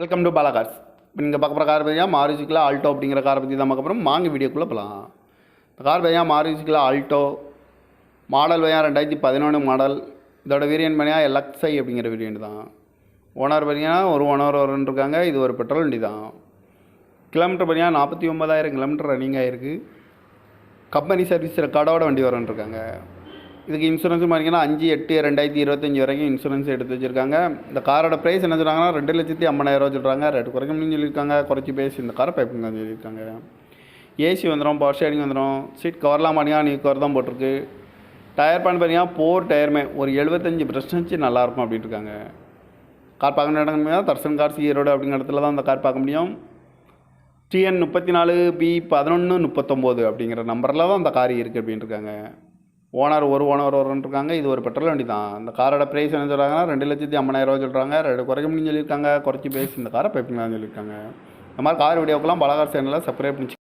Welcome to Bala cars இப்போ நீங்கள் பார்க்க போகிற கார் பார்த்தீங்கன்னா மாருதிக்கில் ஆல்டோ அப்படிங்கிற காரை பற்றி தான் பார்க்க போகிறோம் வாங்க வீடியோக்குள்ளே போகலாம் இந்த கார் பார்த்தீங்கன்னா மாருதிக்கில் ஆல்டோ மாடல் பார்த்தீங்கன்னா ரெண்டாயிரத்தி பதினொன்று மாடல் இதோட வேரியன்ட் பார்த்தீங்கன்னா எலக்ஸை அப்படிங்கிற வேரியன்ட் தான். ஓனர் பார்த்தீங்கன்னா ஒரு ஓனர் வரன்னு இருக்காங்க. இது ஒரு பெட்ரோல் வண்டி தான். கிலோமீட்டர் பார்த்தீங்கன்னா நாற்பத்தி ஒன்பதாயிரம் கிலோமீட்டர் ரன்னிங் ஆகிருக்கு கம்பெனி சர்வீஸ் ரெக்கார்டோட வண்டி வரன்னு இருக்காங்க. இதுக்கு இன்சூரன்ஸ் பார்த்தீங்கன்னா அஞ்சு எட்டு ரெண்டாயிரத்தி இருபத்தஞ்சி வரைக்கும் இன்சூரன்ஸ் எடுத்து வச்சுருக்காங்க. இந்த காரோட ப்ரைஸ் என்ன சொல்கிறாங்கன்னா ரெண்டு லட்சத்தி ஐம்பதாயிரரூவா சொல்கிறாங்க ரேட்டு குறைக்கணும்னு சொல்லியிருக்காங்க. குறைச்சி பேசி இந்த காரை பைப்புங்க தான் சொல்லியிருக்காங்க. ஏசி வந்துடும் பவர் ஷேரிங் வந்துடும் சீட் கவர்லாம் பார்த்தீங்கன்னா நியூ கவர் தான் போட்டிருக்கு. டயர் பான் பார்த்தீங்கன்னா போர் டயருமே ஒரு எழுபத்தஞ்சி பர்சன்டேஜ் நல்லாயிருக்கும் அப்படின்ட்டு இருக்காங்க. கார் பார்க்க இடங்க தர்சன் கார்ஸ் ஈரோடு அப்படிங்கிற இடத்துல தான் அந்த கார் பார்க்க முடியும். டிஎன் முப்பத்தி நாலு பி பதினொன்று முப்பத்தொம்போது அப்படிங்கிற நம்பரில் தான் அந்த கார் இருக்குது அப்படின்ட்டுருக்காங்க ஓனர் ஒரு ஓனர் ஒருவன் இருக்காங்க இது ஒரு பெட்ரோல் வண்டி தான் இந்த காரோட ப்ரைஸ் என்ன சொல்கிறாங்கன்னா ரெண்டு லட்சத்தி ஐம்பதாயிரரூவா சொல்கிறாங்க ரெண்டு குறைக்க முடியும்னு சொல்லியிருக்காங்க. குறைச்சி பேசி இந்த காரை பைப்பிங்களான்னு சொல்லியிருக்காங்க. இந்த மாதிரி கார் வீடியோக்கெல்லாம் பலகார் சேனலில் சப்ஸ்கிரைப் பண்ணி